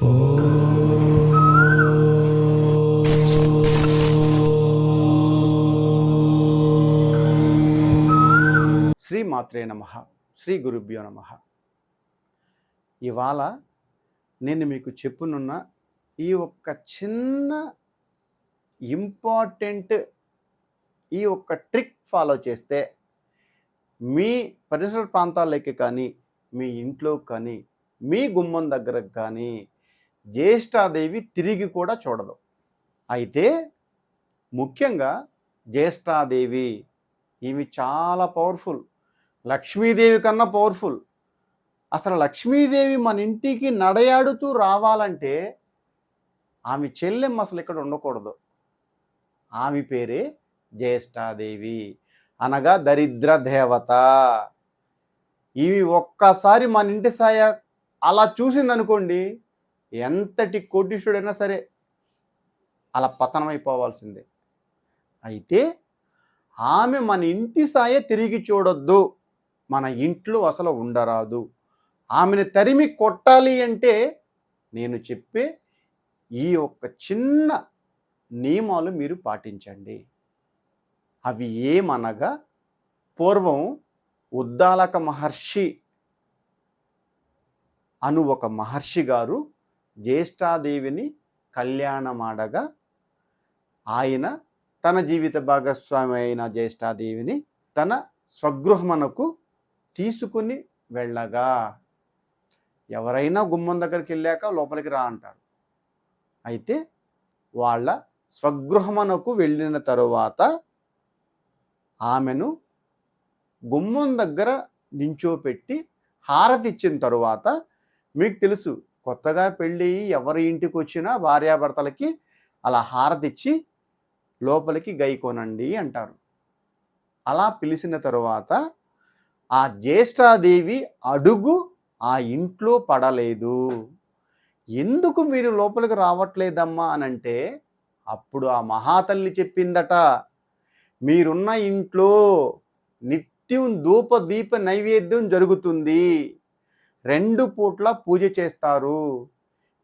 శ్రీ మాత్రే నమ. శ్రీ గురుభ్యో నమ. ఇవాళ నేను మీకు చెప్పునున్న ఈ ఒక్క చిన్న ఇంపార్టెంట్ ఈ ఒక్క ట్రిక్ ఫాలో చేస్తే మీ పరిసర ప్రాంతాలకి కానీ మీ ఇంట్లో కానీ మీ గుమ్మం దగ్గరకు కానీ జ్యేష్ఠాదేవి తిరిగి కూడా చూడదు. అయితే ముఖ్యంగా జ్యేష్ఠాదేవి ఈమె చాలా పవర్ఫుల్ లక్ష్మీదేవి కన్నా పవర్ఫుల్ అసలు లక్ష్మీదేవి మన ఇంటికి నడయాడుతూ రావాలంటే ఆమె చెల్లెమ్మ అసలు ఇక్కడ ఉండకూడదు. ఆమె పేరే జ్యేష్ఠాదేవి. అనగా దరిద్ర దేవత. ఇవి ఒక్కసారి మన ఇంటి సాయ అలా చూసిందనుకోండి ఎంతటి కోటీశ్వడైనా సరే అలా పతనమైపోవాల్సిందే. అయితే ఆమె మన ఇంటి సాయే తిరిగి చూడొద్దు. మన ఇంట్లో అసలు ఉండరాదు. ఆమెను తరిమి కొట్టాలి అంటే నేను చెప్పే ఈ ఒక్క చిన్న నియమాలు మీరు పాటించండి. అవి ఏమనగా పూర్వం ఉద్దాలక మహర్షి అను ఒక మహర్షి గారు జ్యేష్ఠాదేవిని కళ్యాణమాడగా ఆయన తన జీవిత భాగస్వామి అయిన జ్యేష్ఠాదేవిని తన స్వగృహమునకు తీసుకుని వెళ్ళగా. ఎవరైనా గుమ్మం దగ్గరికి వెళ్ళాక లోపలికి రా అంటారు అయితే వాళ్ళ స్వగృహమునకు వెళ్ళిన తరువాత ఆమెను గుమ్మం దగ్గర నించోపెట్టి హారతి ఇచ్చిన తరువాత మీకు తెలుసు కొత్తగా పెళ్ళి ఎవరి ఇంటికి వచ్చినా భార్యాభర్తలకి అలా హారతిచ్చి లోపలికి గైకోనండి అంటారు. అలా పిలిచిన తరువాత ఆ జ్యేష్ఠాదేవి అడుగు ఆ ఇంట్లో పడలేదు. ఎందుకు మీరు లోపలికి రావట్లేదమ్మా అని అంటే అప్పుడు ఆ మహాతల్లి చెప్పిందట మీరున్న ఇంట్లో నిత్యం ధూప దీప నైవేద్యం జరుగుతుంది. రెండు పూట్ల పూజ చేస్తారు.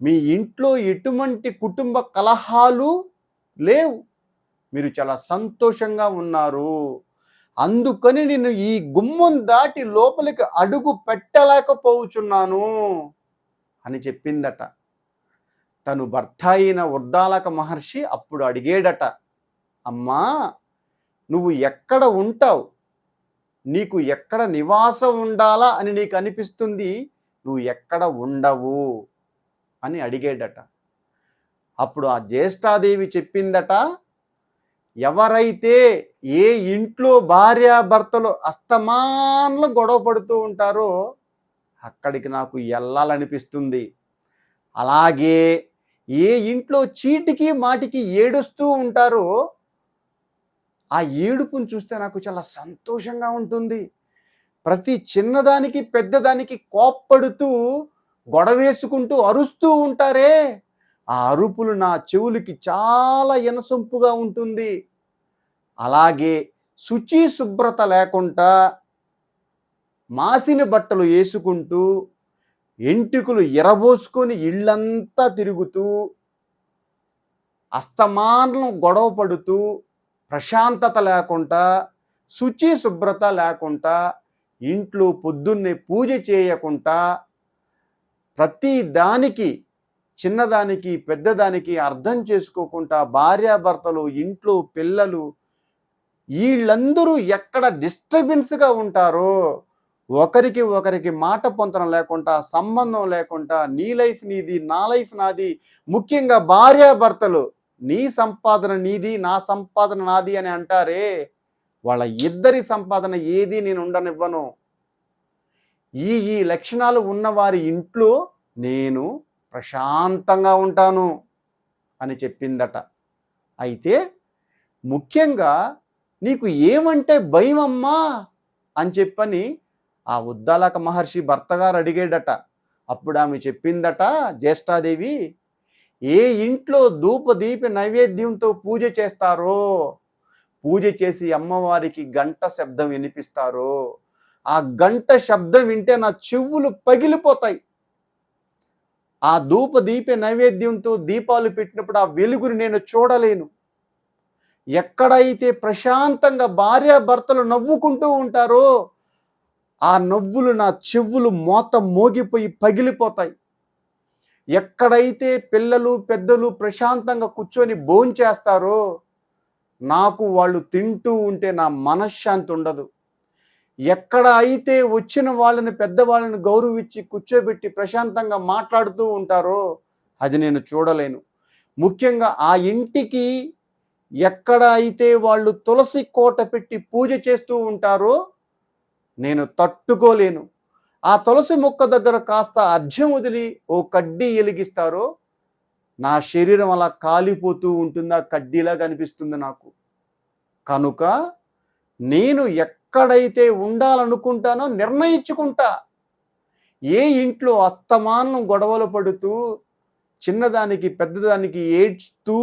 మీ ఇంట్లో ఎటువంటి కుటుంబ కలహాలు లేవు. మీరు చాలా సంతోషంగా ఉన్నారు. అందుకని నేను ఈ గుమ్మం దాటి లోపలికి అడుగు పెట్టలేకపోవచ్చున్నాను అని చెప్పిందట. తను భర్త అయిన ఉద్దాలక మహర్షి అప్పుడు అడిగేడట అమ్మా నువ్వు ఎక్కడ ఉంటావు? నీకు ఎక్కడ నివాసం ఉండాలా అని నీకు అనిపిస్తుంది నువ్వు ఎక్కడ ఉండవు అని అడిగేడట. అప్పుడు ఆ జ్యేష్ఠాదేవి చెప్పిందట ఎవరైతే ఏ ఇంట్లో భార్యాభర్తలు అస్తమాన్లు గొడవ పడుతూ ఉంటారో అక్కడికి నాకు వెళ్ళాలనిపిస్తుంది అలాగే ఏ ఇంట్లో చీటికి మాటికి ఏడుస్తూ ఉంటారో ఆ ఏడుపును చూస్తే నాకు చాలా సంతోషంగా ఉంటుంది. ప్రతి చిన్నదానికి పెద్దదానికి కోప్పడుతూ గొడవేసుకుంటూ అరుస్తూ ఉంటారే. ఆ అరుపులు నా చెవులకి చాలా ఇనసొంపుగా ఉంటుంది. అలాగే శుచి శుభ్రత లేకుండా మాసిన బట్టలు వేసుకుంటూ ఎంటికలు ఎరబోసుకొని ఇళ్ళంతా తిరుగుతూ అస్తమానం గొడవ పడుతూ ప్రశాంతత లేకుండా శుచి శుభ్రత లేకుండా ఇంట్లో పొద్దున్నే పూజ చేయకుండా ప్రతి దానికి చిన్నదానికి పెద్దదానికి అర్థం చేసుకోకుండా భార్యాభర్తలు ఇంట్లో పిల్లలు వీళ్ళందరూ ఎక్కడ డిస్టర్బెన్స్గా ఉంటారో ఒకరికి ఒకరికి మాట పొంతనం లేకుండా సంబంధం లేకుండా నీ లైఫ్ నీది నా లైఫ్ నాది ముఖ్యంగా భార్యాభర్తలు నీ సంపాదన నీది నా సంపాదన నాది అని అంటారే వాళ్ళ ఇద్దరి సంపాదన ఏది నేను ఉండనివ్వను. ఈ ఈ లక్షణాలు ఉన్నవారి ఇంట్లో నేను ప్రశాంతంగా ఉంటాను అని చెప్పిందట. అయితే ముఖ్యంగా నీకు ఏమంటే భయం అమ్మా అని చెప్పని ఆ ఉద్దాలక మహర్షి భర్తగారు అడిగాడట. అప్పుడు ఆమె చెప్పిందట జ్యేష్ఠాదేవి ఏ ఇంట్లో ధూప దీప నైవేద్యంతో పూజ చేస్తారో పూజ చేసి అమ్మవారికి గంట శబ్దం వినిపిస్తారో ఆ గంట శబ్దం వింటే నా చెవులు పగిలిపోతాయి. ఆ ధూప దీప నైవేద్యంతో దీపాలు పెట్టినప్పుడు ఆ వెలుగుని నేను చూడలేను. ఎక్కడైతే ప్రశాంతంగా భార్యాభర్తలు నవ్వుకుంటూ ఉంటారో ఆ నవ్వులు నా చెవులు మోత మోగిపోయి పగిలిపోతాయి. ఎక్కడైతే పిల్లలు పెద్దలు ప్రశాంతంగా కూర్చొని భోంచేస్తారో నాకు వాళ్ళు తింటూ ఉంటే నా మనశ్శాంతి ఉండదు. ఎక్కడ అయితే వచ్చిన వాళ్ళని పెద్దవాళ్ళని గౌరవించి కూర్చోబెట్టి ప్రశాంతంగా మాట్లాడుతూ ఉంటారో అది నేను చూడలేను. ముఖ్యంగా ఆ ఇంటికి ఎక్కడ అయితే వాళ్ళు తులసి కోట పెట్టి పూజ చేస్తూ ఉంటారో నేను తట్టుకోలేను. ఆ తులసి మొక్క దగ్గర కాస్త అర్ఘ్యం వదిలి ఓ కడ్డీ ఎలిగిస్తారో నా శరీరం అలా కాలిపోతూ ఉంటుంది ఆ కడ్డీలా కనిపిస్తుంది నాకు. కనుక నేను ఎక్కడైతే ఉండాలనుకుంటానో నిర్ణయించుకుంటా. ఏ ఇంట్లో అస్తమానం గొడవలు పడుతూ చిన్నదానికి పెద్దదానికి ఏడ్చుతూ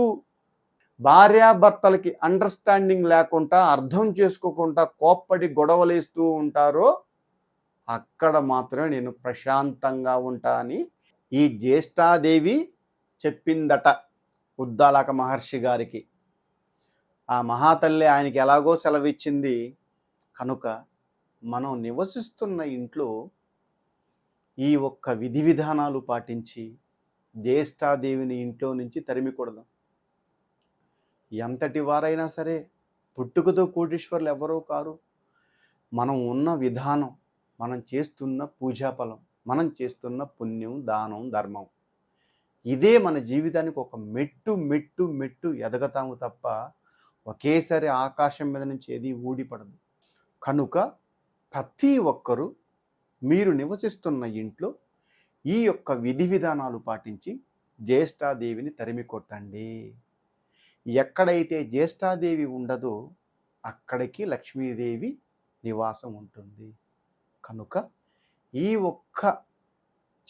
భార్యాభర్తలకి అండర్స్టాండింగ్ లేకుండా అర్థం చేసుకోకుండా కోప్పడి గొడవలేస్తూ ఉంటారో అక్కడ మాత్రమే నేను ప్రశాంతంగా ఉంటా అని ఈ జ్యేష్ఠాదేవి చెప్పిందట ఉద్దాలక మహర్షి గారికి. ఆ మహాతల్లి ఆయనకి ఎలాగో సెలవిచ్చింది కనుక మనం నివసిస్తున్న ఇంట్లో ఈ ఒక్క విధి విధానాలు పాటించి జ్యేష్ఠాదేవిని ఇంట్లో నుంచి తరిమికూడదు. ఎంతటి వారైనా సరే పుట్టుకతో కోటీశ్వర్లు ఎవరో కారు. మనం ఉన్న విధానం మనం చేస్తున్న పూజాఫలం మనం చేస్తున్న పుణ్యం దానం ధర్మం. ఇదే మన జీవితానికి ఒక మెట్టు మెట్టు మెట్టు ఎదగతాము తప్ప ఒకేసారి ఆకాశం మీద నుంచి ఏది ఊడిపడదు. కనుక ప్రతి ఒక్కరూ మీరు నివసిస్తున్న ఇంట్లో ఈ యొక్క విధి విధానాలు పాటించి జ్యేష్ఠాదేవిని తరిమి కొట్టండి. ఎక్కడైతే జ్యేష్ఠాదేవి ఉండదో అక్కడికి లక్ష్మీదేవి నివాసం ఉంటుంది. కనుక ఈ ఒక్క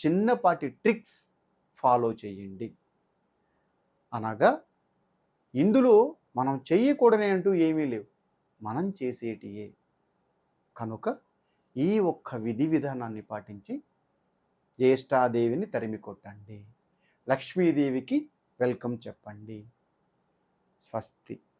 చిన్నపాటి ట్రిక్స్ ఫాలో చేయండి. అనగా ఇందులో మనం చేయకూడనే అంటూ ఏమీ లేవు. మనం చేసేటియే. కనుక ఈ ఒక్క విధి విధానాన్ని పాటించి జ్యేష్ఠాదేవిని తరిమి కొట్టండి. లక్ష్మీదేవికి వెల్కమ్ చెప్పండి. స్వస్తి.